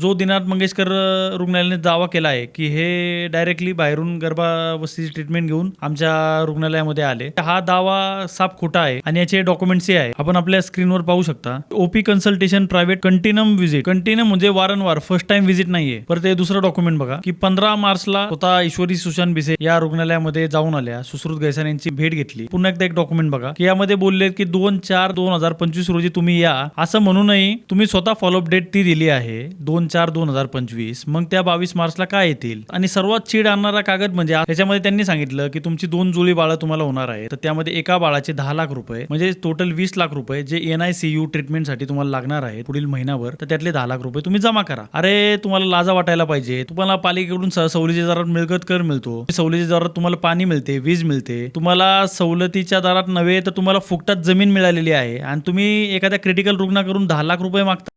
जो दिनाथ मंगेशकर रुग्णालयाने दावा केला आहे की हे डायरेक्टली बाहेरून गर्भावस्थेची ट्रीटमेंट घेऊन आमच्या रुग्णालयामध्ये आले. हा दावा साफ खोटा आहे आणि याचे डॉक्युमेंट्सही आहे. आपण आपल्या स्क्रीनवर पाहू शकता. OP consultation private continuum visit continuum म्हणजे वारंवार फर्स्ट टाइम व्हिजिट नाहीये. परत हे दुसरं डॉक्युमेंट बघा. की पंधरा मार्चला स्वतः ईश्वरी सुशांत भिसे या रुग्णालयामध्ये जाऊन आल्या. सुश्रुत गैसार यांची भेट घेतली. पुन्हा एकदा एक डॉक्युमेंट बघा. की यामध्ये बोलले की दोन चार दोन हजार पंचवीस रोजी तुम्ही या. असं म्हणूनही तुम्ही स्वतः फॉलोअप डेट ती दिली आहे. दोन चार दोन हजार पंचवीस मग त्या बावीस मार्चला काय येतील? आणि सर्वात चीड आणणारा कागद म्हणजे त्याच्यामध्ये त्यांनी सांगितलं की तुमची दोन जुळी बाळं तुम्हाला होणार आहे तर त्यामध्ये एका बाळाचे दहा लाख रुपये म्हणजे टोटल वीस लाख रुपये जे एन आय सी यू ट्रीटमेंटसाठी तुम्हाला लागणार आहे पुढील महिनाभर तर त्यातले दहा लाख रुपये तुम्ही जमा करा. अरे तुम्हाला लाजा वाटायला पाहिजे. तुम्हाला पालिकेकडून सवलतीच्या दरात मिळकत कर मिळतो. सवलतीच्या दरात तुम्हाला पाणी मिळते वीज मिळते. तुम्हाला सवलतीच्या दरात नव्हे तर तुम्हाला फुकटात जमीन मिळालेली आहे. आणि तुम्ही एखाद्या क्रिटिकल रुग्णाकडून दहा लाख रुपये मागता.